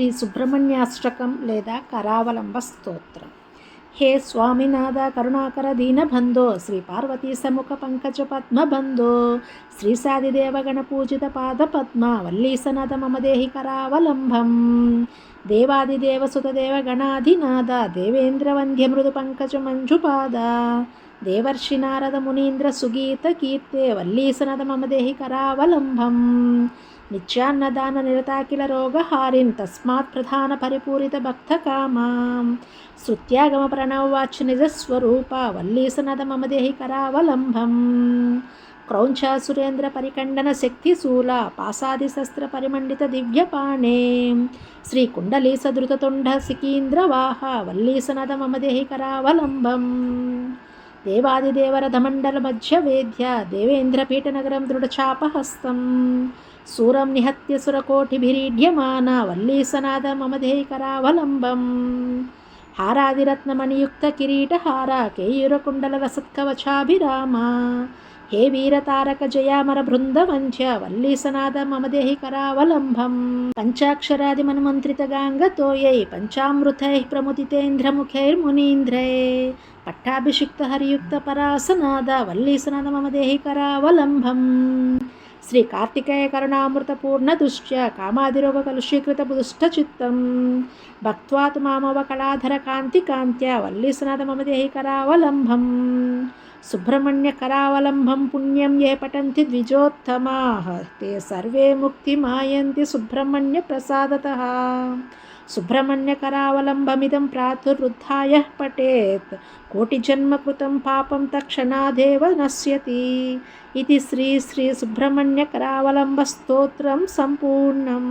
శ్రీ సుబ్రహ్మణ్యాష్టకం లేదా కరావలంబ స్తోత్రం. హే స్వామినాథ కరుణాకర దీనబంధో శ్రీ పార్వతీ సముఖ పంకజ పద్మబంధో శ్రీ సాదిదేవగణ పూజిత పాద పద్మ వల్లీసనాథ మమదేహి కరావలంబం. దేవాదిదేవసుతదేవ గణాధినాథ దేవేంద్ర వంద్య మృదు పంకజ మంజుపాద దేవర్షి నారద మునీంద్ర సుగీత కీర్తే వల్లీసనద మమదేహి కరావలంబం. నిత్యాన్నదాన నిరతాకిల రోగహారిన్ తస్మాత్ ప్రధాన పరిపూరిత భక్త కామాం శృత్యాగమ ప్రణవవాచ నిజస్వరూప వల్లీసనద మమ దేహి కరావలంబం క్రౌంచ సురేంద్ర పరికండన శక్తి శూల పాసాది శస్త్ర పరిమండిత దివ్యపాణే శ్రీ కుండలీ సదృతతుండ సికీంద్రవాహ వల్లీసనద మమ దేహి కరావలంబం దేవాదిదేవరథమండల మధ్య వేద్య దేవేంద్రపీఠనగరం దృఢచాపహస్తం. సూరం నిహత్య సురకోటిభిరీడ్యమాన వల్లీసనాద మమధేకరావలంబం దేహి కరావలంబం హారాదిరత్నమణియుక్త కిరీటహార కేయూరకుండల రసత్కవచాభిరామ. హే వీరతారక జయామర బృందవంధ్య వల్లీసనాద మమ దేహి పంచాక్షరాది మన్మంత్రిత గాంగతోయై పంచామృతై ప్రముదితేంద్రముఖైర్మునీంద్రై. పట్టాభిషిక్త హరియుక్త పరాసనాద వల్లీసనాద మమ దేహి శ్రీ కార్తికేయ కరుణామృత పూర్ణ దుష్ట్య కామాదిరోగ కలుషీకృత దుష్ట చిత్తం. భక్త్వాత్ మామవ కళాధర కాంతి కాంత్య వల్లీసనాథ మమ దేహి కరావలంబం సుబ్రహ్మణ్య కరావలంబం పుణ్యం ఏ పఠంతి ద్విజోత్తమా. తే సర్వే ముక్తి మాయంతి సుబ్రహ్మణ్య ప్రసాదత. సుబ్రహ్మణ్యకరావలంబమిదం కరావలంబమిదం ప్రాతురుద్ధాయ పఠేత్. కోటిజన్మకృతం పాపం తక్షణాదేవ నశ్యతి. ఇది శ్రీ శ్రీ సుబ్రహ్మణ్యకరావలంబ స్తోత్రం సంపూర్ణం.